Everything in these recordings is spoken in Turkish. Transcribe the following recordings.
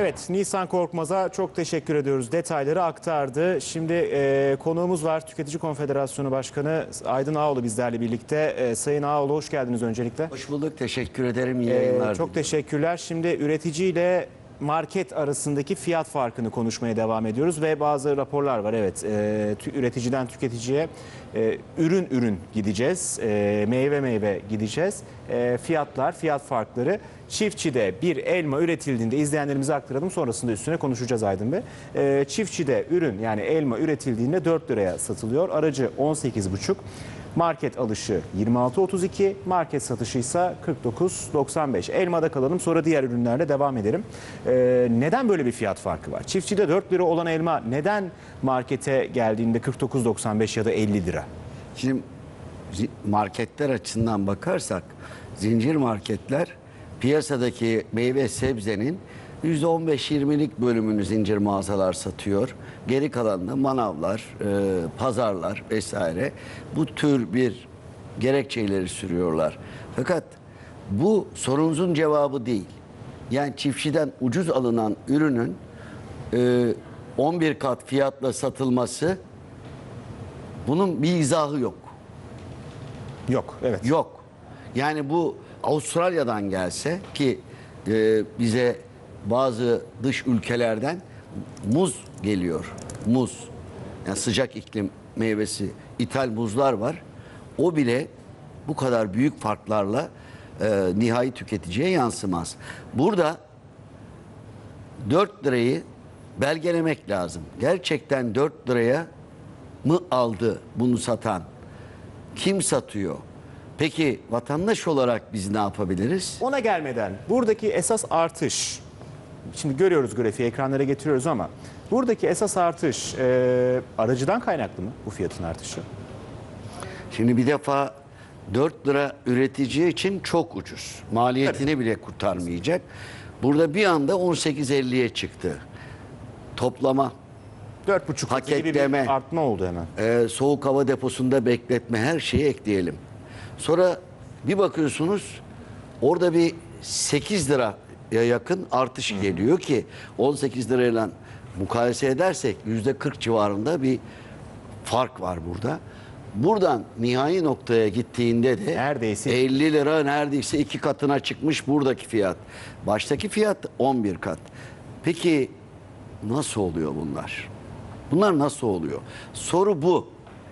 Evet, Nisan Korkmaz'a çok teşekkür ediyoruz. Detayları aktardı. Şimdi e, konuğumuz var. Tüketici Konfederasyonu Başkanı Aydın Ağoğlu bizlerle birlikte. E, Sayın Ağoğlu hoş geldiniz öncelikle. Hoş bulduk. Teşekkür ederim. İyi E, yayınlar. çok diliyorum. teşekkürler. Şimdi üretici ile market arasındaki fiyat farkını konuşmaya devam ediyoruz ve bazı raporlar var. Evet, e, üreticiden tüketiciye e, ürün ürün gideceğiz, e, meyve meyve gideceğiz. E, fiyatlar, fiyat farkları. Çiftçide bir elma üretildiğinde izleyenlerimize aktaralım. Sonrasında üstüne konuşacağız Aydın Bey. E, çiftçide ürün yani elma üretildiğinde 4 liraya satılıyor. Aracı 18,5. Market alışı 26.32, market satışı ise 49.95. Elmada kalalım sonra diğer ürünlerle devam edelim. Ee, neden böyle bir fiyat farkı var? Çiftçide 4 lira olan elma neden markete geldiğinde 49.95 ya da 50 lira? Şimdi marketler açısından bakarsak zincir marketler piyasadaki meyve sebzenin %15-20'lik bölümünü zincir mağazalar satıyor. Geri kalanını manavlar, e, pazarlar vesaire bu tür bir gerekçeleri sürüyorlar. Fakat bu sorunuzun cevabı değil. Yani çiftçiden ucuz alınan ürünün e, 11 kat fiyatla satılması bunun bir izahı yok. Yok, evet. Yok. Yani bu Avustralya'dan gelse ki e, bize bazı dış ülkelerden muz geliyor. Muz. Yani sıcak iklim meyvesi, ithal muzlar var. O bile bu kadar büyük farklarla e, nihai tüketiciye yansımaz. Burada 4 lirayı belgelemek lazım. Gerçekten 4 liraya mı aldı bunu satan? Kim satıyor? Peki vatandaş olarak biz ne yapabiliriz? Ona gelmeden buradaki esas artış, şimdi görüyoruz grafiği ekranlara getiriyoruz ama buradaki esas artış e, aracıdan kaynaklı mı bu fiyatın artışı? Şimdi bir defa 4 lira üretici için çok ucuz. Maliyetini bile kurtarmayacak. Burada bir anda 18.50'ye çıktı. Toplama, 4,5 gibi Paketleme. artma oldu hemen. e, soğuk hava deposunda bekletme her şeyi ekleyelim. Sonra bir bakıyorsunuz orada bir 8 liraya yakın artış geliyor ki 18 lirayla mukayese edersek yüzde 40 civarında bir fark var burada. Buradan nihai noktaya gittiğinde de Neredeyse. 50 lira neredeyse iki katına çıkmış buradaki fiyat. Baştaki fiyat 11 kat. Peki nasıl oluyor bunlar? Bunlar nasıl oluyor? Soru bu.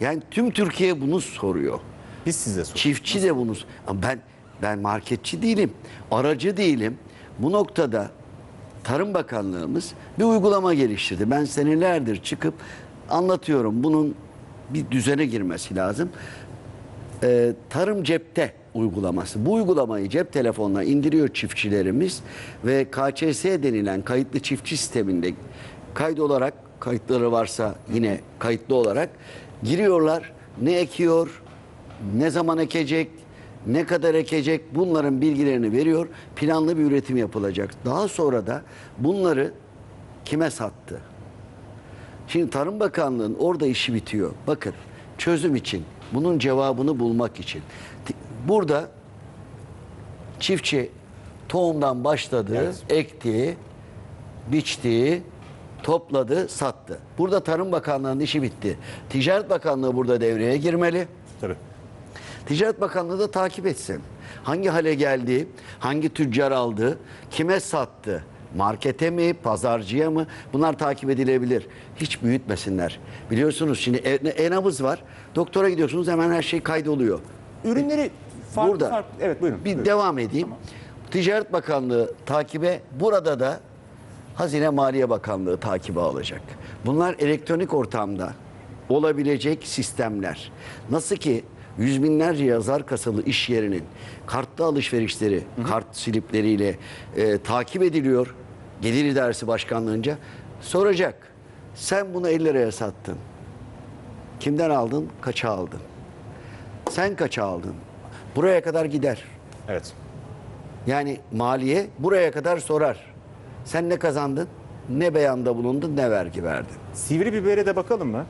Yani tüm Türkiye bunu soruyor. Biz size soruyoruz. Çiftçi de bunu. Ama ben ben marketçi değilim. Aracı değilim. Bu noktada Tarım Bakanlığımız bir uygulama geliştirdi. Ben senelerdir çıkıp anlatıyorum. Bunun bir düzene girmesi lazım. Ee, tarım cepte uygulaması. Bu uygulamayı cep telefonuna indiriyor çiftçilerimiz ve KÇS denilen kayıtlı çiftçi sisteminde kayıt olarak kayıtları varsa yine kayıtlı olarak giriyorlar. Ne ekiyor, ne zaman ekecek, ne kadar ekecek bunların bilgilerini veriyor. Planlı bir üretim yapılacak. Daha sonra da bunları kime sattı? Şimdi Tarım Bakanlığı'nın orada işi bitiyor. Bakın çözüm için, bunun cevabını bulmak için. Burada çiftçi tohumdan başladı, Evet. ekti, biçti, topladı, sattı. Burada Tarım Bakanlığı'nın işi bitti. Ticaret Bakanlığı burada devreye girmeli. Tabii. Ticaret Bakanlığı da takip etsin. Hangi hale geldi, hangi tüccar aldı, kime sattı, markete mi, pazarcıya mı bunlar takip edilebilir. Hiç büyütmesinler. Biliyorsunuz şimdi e- e-nabız var. Doktora gidiyorsunuz hemen her şey kaydoluyor. Ürünleri farklı Burada farklı. Evet buyurun. bir buyurun. devam edeyim. Ticaret Bakanlığı takibe burada da Hazine Maliye Bakanlığı takibe alacak. Bunlar elektronik ortamda olabilecek sistemler. Nasıl ki yüz binlerce yazar kasalı iş yerinin kartlı alışverişleri, kart slipleriyle e, takip ediliyor. Gelir İdaresi Başkanlığınca soracak. Sen bunu 50 liraya sattın. Kimden aldın? Kaça aldın? Sen kaça aldın? Buraya kadar gider. Evet. Yani maliye buraya kadar sorar. Sen ne kazandın? Ne beyanda bulundun? Ne vergi verdin? Sivri bibere de bakalım mı?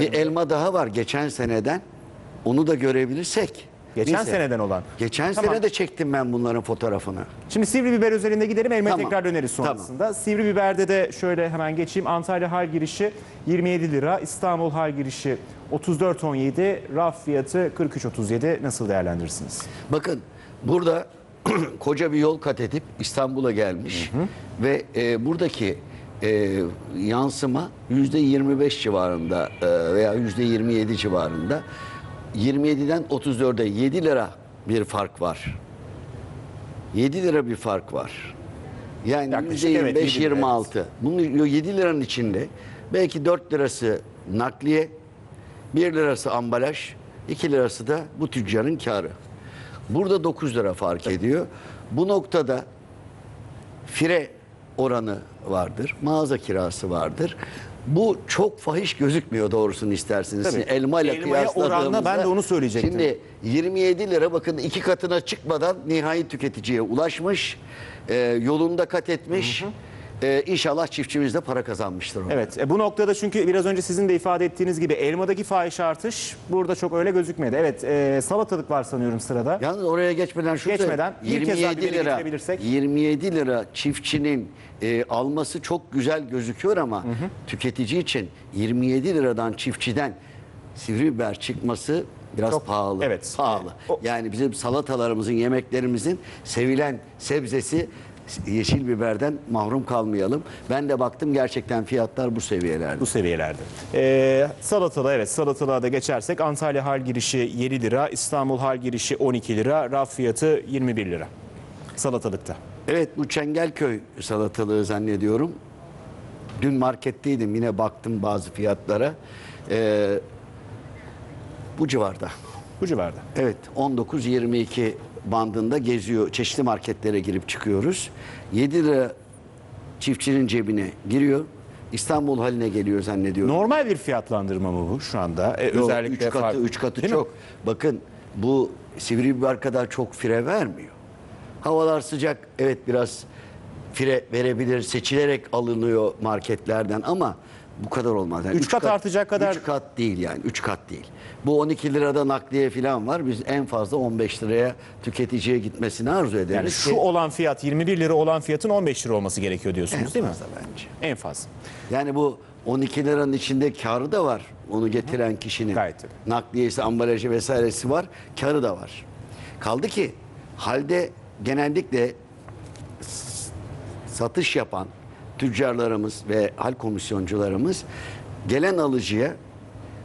Bir elma daha var geçen seneden. Onu da görebilirsek Geçen Neyse. seneden olan. Geçen Tamam. sene de çektim ben bunların fotoğrafını. Şimdi sivri biber üzerinde gidelim elmaya Tamam. tekrar döneriz sonrasında. Sivri biberde de şöyle hemen geçeyim. Antalya hal girişi 27 lira, İstanbul hal girişi 34.17, raf fiyatı 43.37 nasıl değerlendirirsiniz? Bakın burada koca bir yol kat edip İstanbul'a gelmiş ve e, buradaki e, yansıma yüzde 25 civarında e, veya yüzde 27 civarında 27'den 34'e 7 lira bir fark var. 7 lira bir fark var. Yani Yaklaşık, evet, 7 lira, 25-26. Bunun 7 liranın içinde belki 4 lirası nakliye, 1 lirası ambalaj, 2 lirası da bu tüccarın karı. Burada 9 lira fark ediyor. Bu noktada fire oranı vardır, mağaza kirası vardır. Bu çok fahiş gözükmüyor doğrusunu. Tabii. Şimdi elma ile Elmaya kıyasladığımızda. ben de onu söyleyecektim. Şimdi 27 lira bakın iki katına çıkmadan nihai tüketiciye ulaşmış. e, yolunda kat etmiş. E, inşallah çiftçimiz de para kazanmıştır. orada. Evet e, bu noktada çünkü biraz önce sizin de ifade ettiğiniz gibi elmadaki fahiş artış burada çok öyle gözükmedi. Evet e, salatalık var sanıyorum sırada. Yalnız oraya geçmeden şurada Geçmeden bir kez daha 27 biberi lira getirebilirsek. 27 lira çiftçinin e, alması çok güzel gözüküyor ama tüketici için 27 liradan çiftçiden sivri biber çıkması biraz Çok- pahalı. evet. Pahalı. O- Yani bizim salatalarımızın, yemeklerimizin sevilen sebzesi yeşil biberden mahrum kalmayalım. Ben de baktım gerçekten fiyatlar bu seviyelerde. Bu seviyelerde. Ee, salatalığa evet salatalığa da geçersek Antalya hal girişi 7 lira, İstanbul hal girişi 12 lira, raf fiyatı 21 lira. Salatalıkta. Evet bu Çengelköy salatalığı zannediyorum. Dün marketteydim yine baktım bazı fiyatlara. Ee, bu civarda. Bu civarda. Evet 19-22 bandında geziyor. Çeşitli marketlere girip çıkıyoruz. 7 lira çiftçinin cebine giriyor. İstanbul haline geliyor zannediyorum. Normal bir fiyatlandırma mı bu şu anda? Ee, Yok, özellikle üç katı, fark- üç katı Değil mi? çok. Bakın bu sivri biber kadar çok fire vermiyor. Havalar sıcak, evet biraz fire verebilir, seçilerek alınıyor marketlerden ama bu kadar olmaz. Yani Üç üç kat artacak kadar- Üç kat değil yani, üç kat değil. Bu 12 lirada nakliye falan var. Biz en fazla 15 liraya tüketiciye gitmesini arzu ederiz. Yani şu ki olan fiyat 21 lira olan fiyatın 15 lira olması gerekiyor diyorsunuz değil mi? fazla bence. En fazla. Yani bu 12 liranın içinde karı da var. Onu getiren kişinin. Gayet. Nakliyesi, ambalajı vesairesi var. Karı da var. Kaldı ki halde genellikle satış yapan tüccarlarımız ve hal komisyoncularımız gelen alıcıya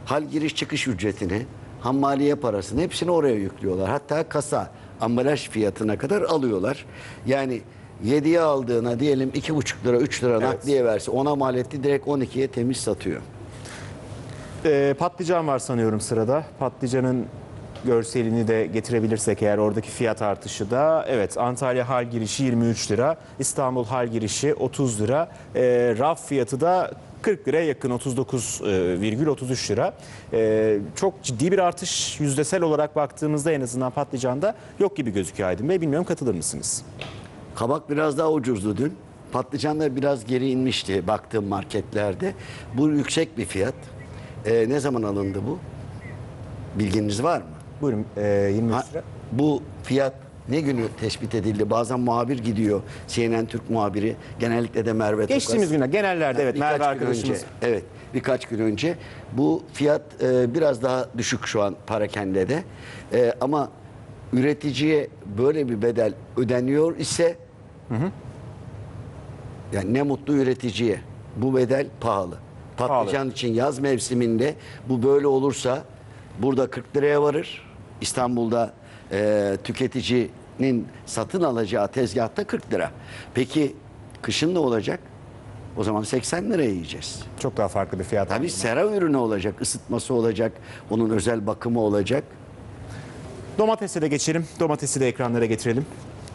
hal giriş çıkış ücretini, hammaliye parasını hepsini oraya yüklüyorlar. Hatta kasa ambalaj fiyatına kadar alıyorlar. Yani 7'ye aldığına diyelim 2,5 lira 3 lira nakliye verse ona mal etti direkt 12'ye temiz satıyor. Ee, patlıcan var sanıyorum sırada. Patlıcanın görselini de getirebilirsek eğer oradaki fiyat artışı da evet Antalya hal girişi 23 lira, İstanbul hal girişi 30 lira, ee, raf fiyatı da 40 liraya yakın 39,33 lira. Ee, çok ciddi bir artış yüzdesel olarak baktığımızda en azından patlıcanda yok gibi gözüküyor Aydın Bey. Bilmiyorum katılır mısınız? Kabak biraz daha ucuzdu dün. Patlıcanlar biraz geri inmişti baktığım marketlerde. Bu yüksek bir fiyat. Ee, ne zaman alındı bu? Bilginiz var mı? Buyurun ee, 23 Ha, lira. bu fiyat ne günü tespit edildi? Bazen muhabir gidiyor. CNN Türk muhabiri. Genellikle de Merve Tokas. Geçtiğimiz günler genellerde evet Birkaç Merve arkadaşımız önce, evet birkaç gün önce bu fiyat e, biraz daha düşük şu an parakendede E, ama üreticiye böyle bir bedel ödeniyor ise yani ne mutlu üreticiye bu bedel pahalı. Patlıcan için yaz mevsiminde bu böyle olursa burada 40 liraya varır. İstanbul'da e, tüketicinin satın alacağı tezgahta 40 lira. Peki kışın ne olacak? O zaman 80 liraya yiyeceğiz. çok daha farklı bir fiyat. Tabii sera ürünü olacak, ısıtması olacak, onun özel bakımı olacak. Domatese de geçelim. Domatesi de ekranlara getirelim.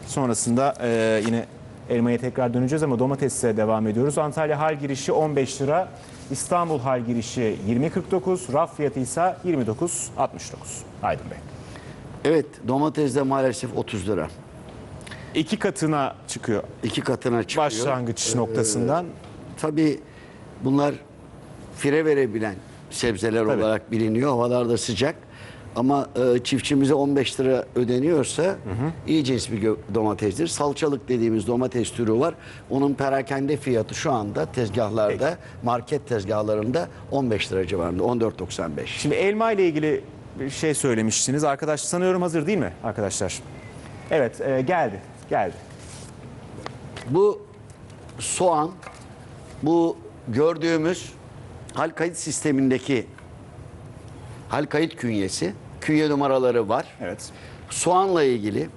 Sonrasında e, yine elmaya tekrar döneceğiz ama domatese devam ediyoruz. Antalya hal girişi 15 lira. İstanbul hal girişi 20.49. Raf fiyatı ise 29.69. Aydın Bey. Evet, domates de maalesef 30 lira. İki katına çıkıyor İki katına çıkıyor. başlangıç noktasından. Tabii bunlar fire verebilen sebzeler Tabii. olarak biliniyor. Havalar da sıcak. Ama e, çiftçimize 15 lira ödeniyorsa iyi cins bir gö- domatesdir. Salçalık dediğimiz domates türü var. Onun perakende fiyatı şu anda tezgahlarda, market tezgahlarında 15 lira civarında. 14.95. Şimdi elma ile ilgili bir şey söylemiştiniz. Arkadaş sanıyorum hazır değil mi arkadaşlar? Evet e, geldi. Geldi. Bu soğan, bu gördüğümüz hal kayıt sistemindeki hal kayıt künyesi, künye numaraları var. Evet. Soğanla ilgili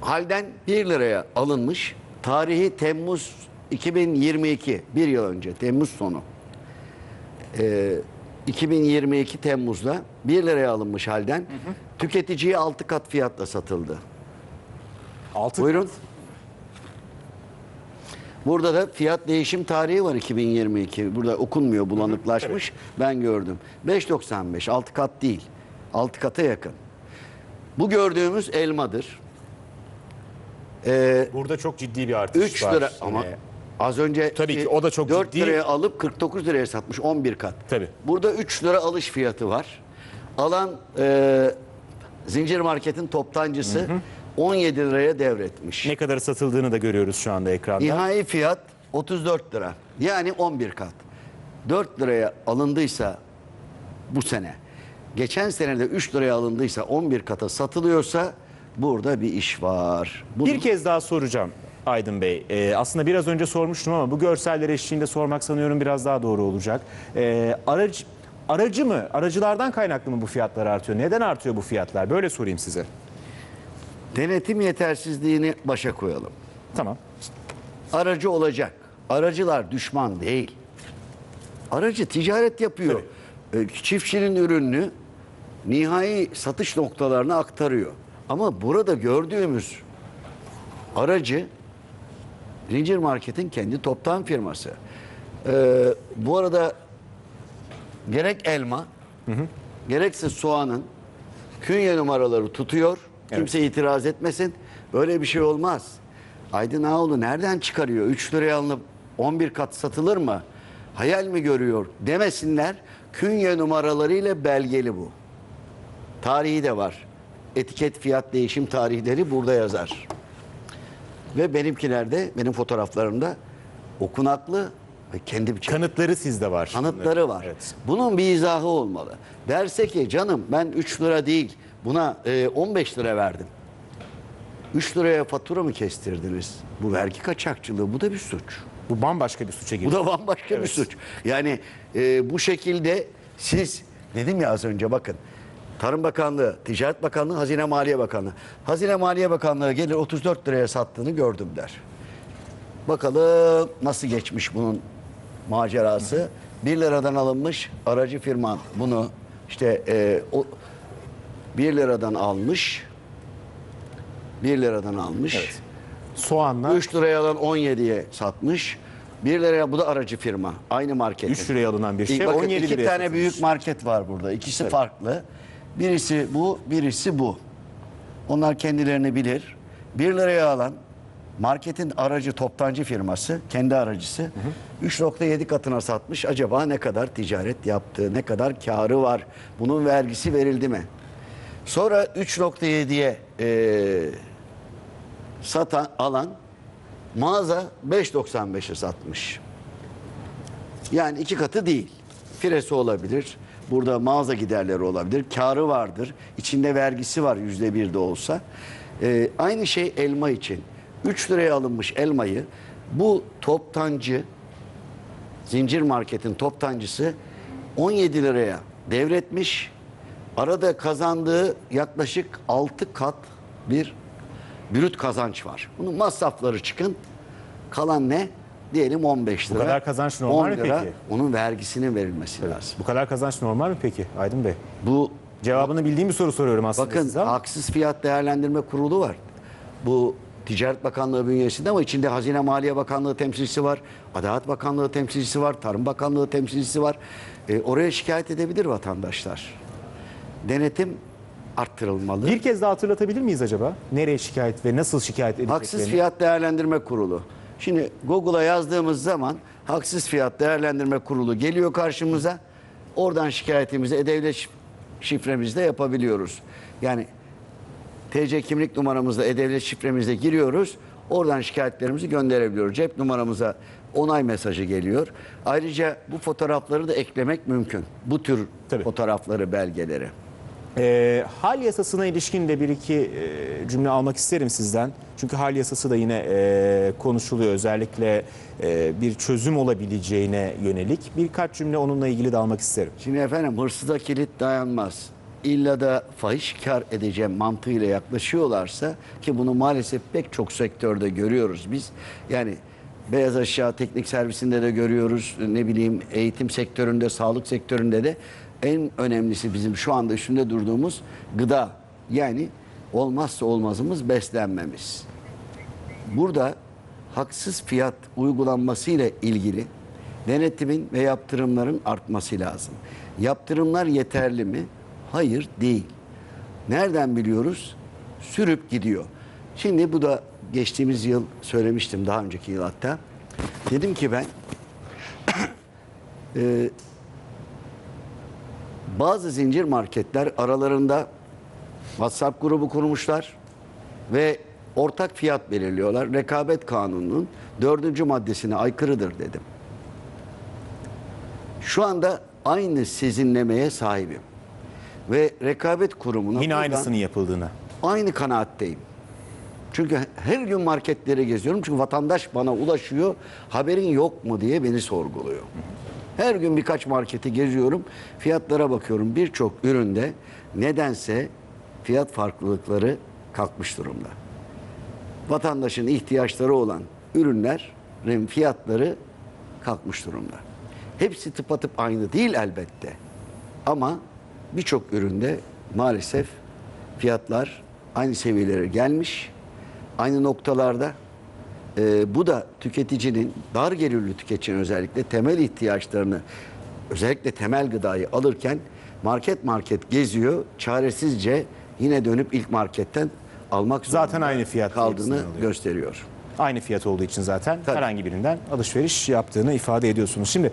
halden 1 liraya alınmış. Tarihi Temmuz 2022, bir yıl önce Temmuz sonu. Ee, 2022 Temmuz'da 1 liraya alınmış halden tüketiciye 6 kat fiyatla satıldı. Altı Buyurun. Burada da fiyat değişim tarihi var 2022. Burada okunmuyor bulanıklaşmış. Ben gördüm. 5.95 6 kat değil. 6 kata yakın. Bu gördüğümüz elmadır. Ee, Burada çok ciddi bir artış 3 var. lira ama Yine. Az önce Tabii ki o da çok 4 ciddi. liraya alıp 49 liraya satmış 11 kat. Tabii. Burada 3 lira alış fiyatı var. Alan e, zincir marketin toptancısı 17 liraya devretmiş. ne kadar satıldığını da görüyoruz şu anda ekranda. Nihai fiyat 34 lira. Yani 11 kat. 4 liraya alındıysa bu sene, geçen sene de 3 liraya alındıysa 11 kata satılıyorsa burada bir iş var. Bunu- Bir kez daha soracağım Aydın Bey. Ee, aslında biraz önce sormuştum ama bu görseller eşliğinde sormak sanıyorum biraz daha doğru olacak. Ee, aracı, aracı mı, aracılardan kaynaklı mı bu fiyatlar artıyor? Neden artıyor bu fiyatlar? Böyle sorayım size. Denetim yetersizliğini başa koyalım. Tamam. Aracı olacak. Aracılar düşman değil. Aracı ticaret yapıyor. Ee, Çiftçinin ürününü nihai satış noktalarına aktarıyor. Ama burada gördüğümüz aracı Zincir Market'in kendi toptan firması. Ee, bu arada gerek elma gerekse soğanın künye numaraları tutuyor. Kimse itiraz etmesin. Böyle bir şey olmaz. Aydın Ağoğlu nereden çıkarıyor? 3 liraya alınıp 11 kat satılır mı? Hayal mi görüyor demesinler. Künye numaralarıyla belgeli bu. Tarihi de var. Etiket fiyat değişim tarihleri burada yazar. Ve benimkilerde, benim fotoğraflarımda okunaklı ve kendi bir Kanıtları sizde var. kanıtları var. Evet. Bunun bir izahı olmalı. Derse ki canım ben 3 lira değil buna e, 15 lira verdim. 3 liraya fatura mı kestirdiniz? Bu vergi kaçakçılığı bu da bir suç. Bu bambaşka bir suça Bu giriyor. da bambaşka bir Evet. suç. Yani e, bu şekilde siz dedim ya az önce bakın. Tarım Bakanlığı, Ticaret Bakanlığı, Hazine Maliye Bakanlığı. Hazine Maliye Bakanlığı gelir 34 liraya sattığını gördüm der. Bakalım nasıl geçmiş bunun macerası. 1 liradan alınmış aracı firma bunu işte e, o 1 liradan almış. 1 liradan almış. Evet. Soğanla 3 liraya alan 17'ye satmış. 1 liraya bu da aracı firma. Aynı market. 3 liraya alınan bir şey Bakın 17 iki liraya tane satılmış. büyük market var burada. İkisi farklı. Birisi bu, birisi bu. Onlar kendilerini bilir. 1 liraya alan marketin aracı toptancı firması, kendi aracısı 3.7 katına satmış. Acaba ne kadar ticaret yaptı, ne kadar karı var? Bunun vergisi verildi mi? Sonra 3.7'ye eee satan alan mağaza 5.95'e satmış. Yani iki katı değil. Firesi olabilir. Burada mağaza giderleri olabilir. Karı vardır. İçinde vergisi var yüzde bir de olsa. Ee, aynı şey elma için. 3 liraya alınmış elmayı bu toptancı zincir marketin toptancısı 17 liraya devretmiş. Arada kazandığı yaklaşık 6 kat bir brüt kazanç var. Bunun masrafları çıkın. Kalan ne? Diyelim 15 lira. kadar kazanç normal 10 mi peki? Onun vergisinin verilmesi lazım. bu kadar kazanç normal mi peki Aydın Bey? Bu Cevabını bildiğim bir soru soruyorum aslında bakın size ama. haksız fiyat değerlendirme kurulu var. Bu Ticaret Bakanlığı bünyesinde ama içinde Hazine Maliye Bakanlığı temsilcisi var. Adalet Bakanlığı temsilcisi var. Tarım Bakanlığı temsilcisi var. E, oraya şikayet edebilir vatandaşlar. Denetim arttırılmalı. Bir kez daha hatırlatabilir miyiz acaba? Nereye şikayet ve nasıl şikayet edeceklerini? Haksız Fiyat Değerlendirme Kurulu. Şimdi Google'a yazdığımız zaman Haksız Fiyat Değerlendirme Kurulu geliyor karşımıza. Oradan şikayetimizi E-Devlet şifremizde yapabiliyoruz. Yani TC kimlik numaramızla e-devlet şifremizle giriyoruz. Oradan şikayetlerimizi gönderebiliyoruz. Cep numaramıza onay mesajı geliyor. Ayrıca bu fotoğrafları da eklemek mümkün. Bu tür Tabii. fotoğrafları, belgeleri. Ee, hal yasasına ilişkin de bir iki e, cümle almak isterim sizden. Çünkü hal yasası da yine e, konuşuluyor. Özellikle e, bir çözüm olabileceğine yönelik. Birkaç cümle onunla ilgili de almak isterim. Şimdi efendim hırsıza kilit dayanmaz. İlla da fahiş kar edeceğim mantığıyla yaklaşıyorlarsa ki bunu maalesef pek çok sektörde görüyoruz biz. Yani beyaz aşağı teknik servisinde de görüyoruz. Ne bileyim eğitim sektöründe, sağlık sektöründe de en önemlisi bizim şu anda üstünde durduğumuz gıda. Yani olmazsa olmazımız beslenmemiz. Burada haksız fiyat uygulanmasıyla ilgili denetimin ve yaptırımların artması lazım. Yaptırımlar yeterli mi? Hayır değil. Nereden biliyoruz? Sürüp gidiyor. Şimdi bu da geçtiğimiz yıl söylemiştim daha önceki yıl hatta. Dedim ki ben e, bazı zincir marketler aralarında WhatsApp grubu kurmuşlar ve ortak fiyat belirliyorlar. Rekabet kanununun dördüncü maddesine aykırıdır dedim. Şu anda aynı sizinlemeye sahibim. Ve rekabet kurumuna Yine buradan aynısının yapıldığına. aynı kanaatteyim. Çünkü her gün marketleri geziyorum. Çünkü vatandaş bana ulaşıyor. Haberin yok mu diye beni sorguluyor. Her gün birkaç marketi geziyorum. Fiyatlara bakıyorum. Birçok üründe nedense fiyat farklılıkları kalkmış durumda. Vatandaşın ihtiyaçları olan ürünlerin fiyatları kalkmış durumda. Hepsi tıpatıp aynı değil elbette. Ama birçok üründe maalesef fiyatlar aynı seviyelere gelmiş. Aynı noktalarda. Ee, bu da tüketicinin, dar gelirli tüketicinin özellikle temel ihtiyaçlarını, özellikle temel gıdayı alırken market market geziyor. Çaresizce yine dönüp ilk marketten almak Zaten aynı fiyat kaldığını gösteriyor. Aynı fiyat olduğu için zaten Tabii. herhangi birinden alışveriş yaptığını ifade ediyorsunuz. Şimdi